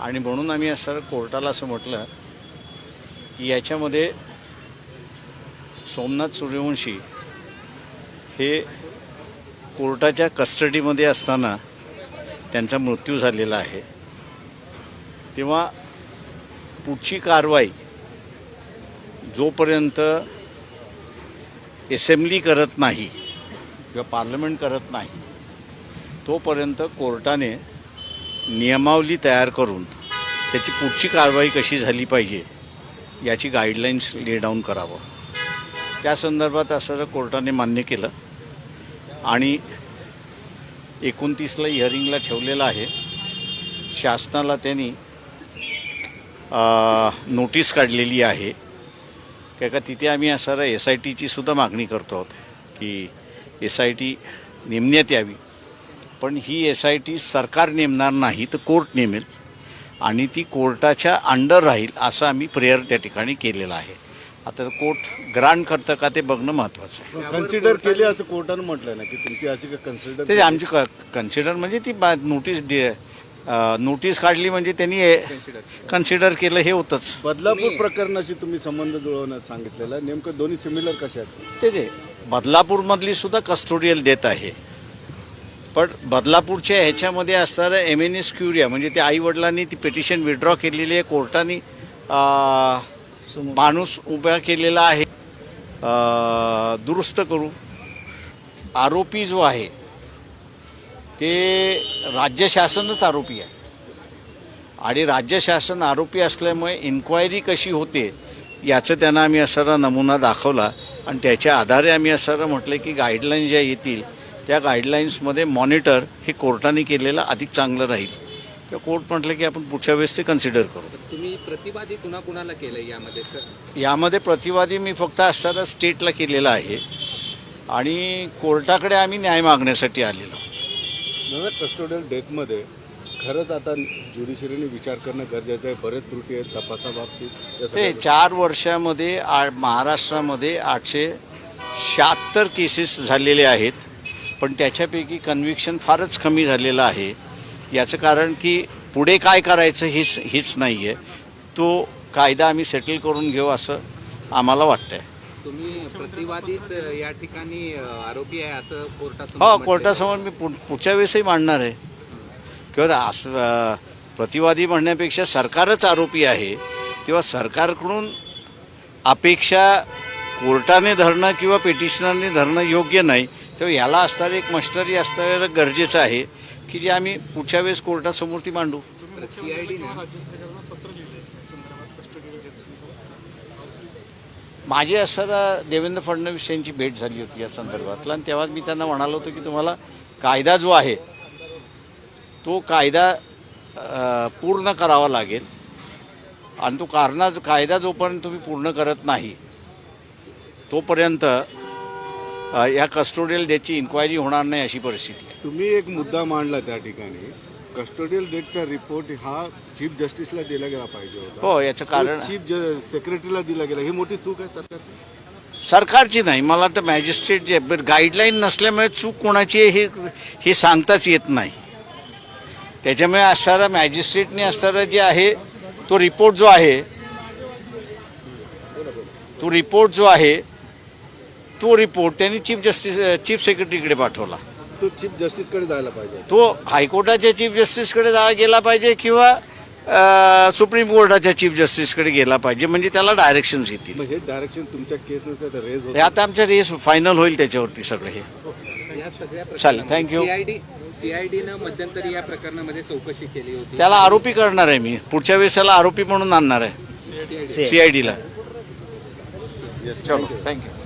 आणि म्हणून आम्ही असं कोर्टाला असं म्हटलं की याच्यामध्ये सोमनाथ सूर्यवंशी हे कोर्टाच्या कस्टडीमध्ये असताना त्यांचा मृत्यू झालेला आहे. तेव्हा पुढची कारवाई जोपर्यंत एसेंब्ली करत नाही किंवा पार्लमेंट करत नाही तोपर्यंत कोर्टाने नियमावली तयार करून त्याची पुढची कारवाई कशी झाली पाहिजे याची गाईडलाईन्स ले डाऊन करावं. त्या संदर्भात असं कोर्टाने मान्य केलं आणि एकोणतीसला हिअरिंगला ठेवलेलं आहे शासनाला त्यांनी नोटीस काढलेली आहे. काय का तिथे आम्ही असं एस आय टीची सुद्धा मागणी करतो आहोत की एस आय टी नेमण्यात यावी. पण ही एस आय टी सरकार नेमणार नाही तर कोर्ट नेमेल. आणि ती कोर्टाच्या अंडर राहील असं आम्ही प्रेयर त्या ठिकाणी केलेलं आहे. आता कोर्ट ग्रांट करतं का ते बघणं महत्त्वाचं आहे. कन्सिडर केले असं कोर्टानं म्हटलंय ना की तुमची याचिका कन्सिडर ते आमची क कन्सिडर म्हणजे ती बा नोटीस अ, नोटीस काढली म्हणजे त्यांनी कन्सिडर केलं. हे होतंच. बदलापूर प्रकरणाशी तुम्ही संबंध जुळवण्यास सांगितलेला. नेमकं दोन्ही सिमिलर कशा आहेत? ते ते बदलापूरमधली सुद्धा कस्टोडियल देत आहे. पण बदलापूरच्या ह्याच्यामध्ये असणारं एम एन एस क्युरिया म्हणजे त्या आईवडिलांनी ती पिटिशन विड्रॉ केलेली आहे कोर्टाने माणूस उभा केलेला आहे. दुरुस्त करू. आरोपी जो आहे ते राज्य शासनच आरोपी आहे. आणि राज्य शासन आरोपी असल्यामुळे इन्क्वायरी कशी होते याचं त्यांना आम्ही असारा नमुना दाखवला. आणि त्याच्या आधारे आम्ही असं म्हटलं की गाईडलाईन ज्या येतील त्या गाईडलाईन्समध्ये मॉनिटर हे कोर्टाने केलेलं अधिक चांगलं राहील. तर कोर्ट म्हटलं की आपण पुढच्या वेळेस ते कन्सिडर करू. तुम्ही प्रतिवादी कुणा कुणाला केलंय यामध्ये सर? यामध्ये प्रतिवादी मी फक्त असणारा स्टेटला केलेला आहे. आणि कोर्टाकडे आम्ही न्याय मागण्यासाठी आलेलो. दादा कस्टोडियल डेथमध्ये खरंच आता ज्युडिशरीने विचार करणं गरजेचं आहे. बरेच त्रुटी आहेत तपासाबाबतीत या ते सगळ्या- चार वर्षामध्ये आ महाराष्ट्रामध्ये आठशे शहात्तर केसेस झालेले आहेत. पण त्याच्यापैकी कन्व्हिक्शन फारच कमी झालेलं आहे. याचं कारण की पुढे काय करायचं हेच हेच नाही आहे तो कायदा आम्ही सेटल करून घेऊ असं आम्हाला वाटतंय. तुम्ही प्रतिवादीच या ठिकाणी आरोपी आहे असं कोर्टासमोर हो. कोर्टासमोर मी पुढ पुढच्या वेळेसही मांडणार आहे. किंवा प्रतिवादी म्हणण्यापेक्षा सरकारच आरोपी आहे. तेव्हा सरकारकडून अपेक्षा कोर्टाने धरणं किंवा पिटिशनरने धरणं योग्य नाही तेव्हा याला असणारं एक मस्टरी असणं गरजेचं आहे की जे आम्ही पुढच्या वेळेस कोर्टासमोर ती मांडू. सीआयडी ना? माझी असणारा देवेंद्र फडणवीस यांची भेट झाली होती या संदर्भातला आणि तेव्हा मी त्यांना म्हणालो होतो की तुम्हाला कायदा जो आहे तो कायदा पूर्ण करावा लागेल. आणि तो कारणा कायदा जोपर्यंत तुम्ही पूर्ण करत नाही तोपर्यंत या कस्टोडियल डेटची इन्क्वायरी होणार नाही अशी परिस्थिती आहे. तुम्ही एक मुद्दा मांडला त्या ठिकाणी. कस्टोडियल डेटचा रिपोर्ट हा चीफ जस्टिसला दिला गेला पाहिजे होता. हो याचं कारण चीफ सेक्रेटरीला दिला गेला. ही मोठी चूक आहे सरकारची? सरकारची नाही. मला वाटतं मॅजिस्ट्रेट जे गाईडलाईन नसल्यामुळे चूक कोणाची आहे हे हे सांगताच येत नाही. त्याच्यामुळे असणारा मॅजिस्ट्रेटने असणारा जे आहे तो रिपोर्ट जो आहे तो रिपोर्ट जो आहे तो रिपोर्ट त्यांनी चीफ जस्टिस चीफ सेक्रेटरीकडे पाठवला. तो चीफ जस्टिसकडे जायला पाहिजे. तो हायकोर्टाच्या चीफ जस्टिसकडे जा गेला पाहिजे किंवा सुप्रीम कोर्टाच्या चीफ जस्टिसकडे गेला पाहिजे म्हणजे त्याला डायरेक्शन्स येतील. मग हे डायरेक्शन तुमच्या केस रेज हे आता आमचं रेस फायनल होईल त्याच्यावरती सगळं हे. या सगळ्या चालेल, thank you. सीआयडी सीआयडीनं मध्यंतरी या प्रकरणामध्ये चौकशी केली होती. त्याला आरोपी करणार आहे मी. पुढच्या वेळेस त्याला आरोपी म्हणून आणणार आहे. CID. सी आय डीला चलो थँक्यू